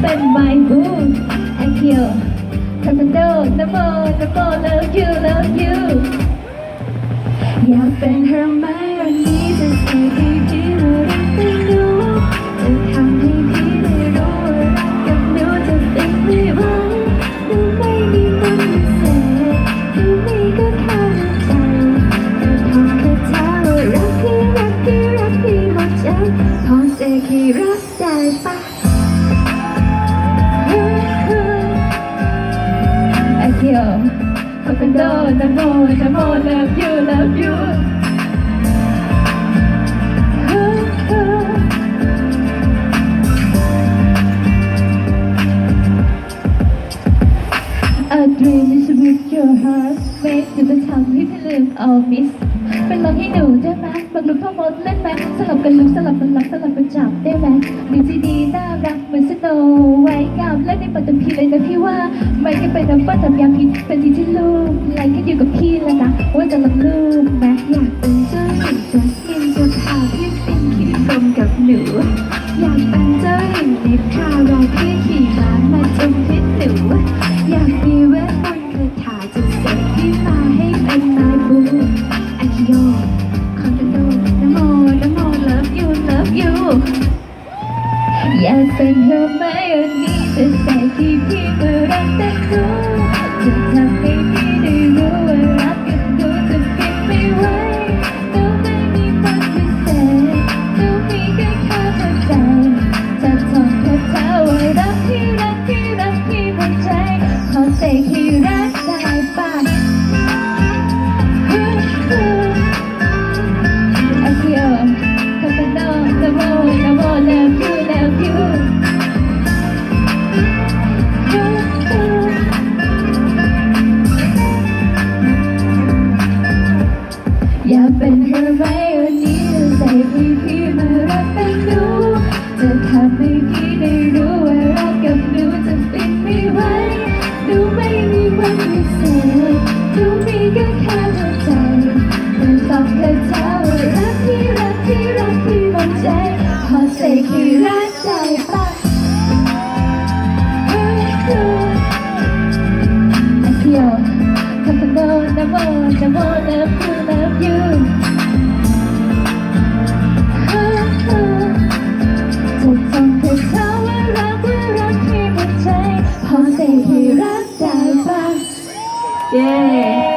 เป็น my boo I feel คาร์บอนโดนะโมนะโม love you love you อยากเป็นเธอไหมวันนี้จะใส่ให้พี่เมารักไม่รู้จะทำให้พี่ได้รู้ว่ารักกับหนูจะเป็นไม่ไหวหนูไม่มีมันพิเศษหนูมีก็แค่ในใจแต่พอแค่เธอว่ารักพี่รักพี่รักพี่หมดใจขอเสกให้รักได้ปะ I feel คาร์บอนโดนะโมนะโม love you love you อาดรีม is with your heart เมสจะจะทำให้พี่ลืม all miss เป็นลองให้หนูได้ไหมบักลุกพ่อมดเล่นไหมสลับกันลุกสลับกันรักสลับกันจับได้ไหมดีซีดีน่ารัก ไม่ก็เป็นน้ำป้าจับยาพิษเป็นที่ที่ลูกไลค์ก็อยู่กับพี่แล้วนะว่าจะรักลูกไหมอยากเป็นเจ้าหญิงจัสมินจะพาพี่ฟินขี่ลมกับหนูอยากเป็นเจ้าหญิงนิทรารอพี่ขี่ม้ามาจมพิษหนูอยากมีเวทมนต์คาถาจะเสกพี่มาให้เป็นนายบูไอคิโยคอนโดนโมนโม love you love you อยากเป็นเธอไหมวันนี้ แต่ที่พี่มารักแต่หนูจะทำให้พี่ได้รู้ว่ารักกับหนูจะเป็นไม่ไหวหนูไม่มีมันพิเศษหนูมีแค่แค่หัวใจจะท่องแค่เธอว่ารักที่รักที่รักที่หมดใจขอเสกให้รักากเป็นเธอไหมวันนี้ใส่พี่พี่มารักเป็นหนูจะทำให้พี่ได้รู้ว่ารักกับหนูจะเป็นไม่ไหวหนูไม่มีวันพิเศษหนูมีก็แค่หัวใจแต่ต้องแค่เธอว่ารักที่รักที่รักที่หมดใจพอเสกให้รักใจปะ I feel คำพูดนะโมนะโม love you love you ที่รักได้ปะเย้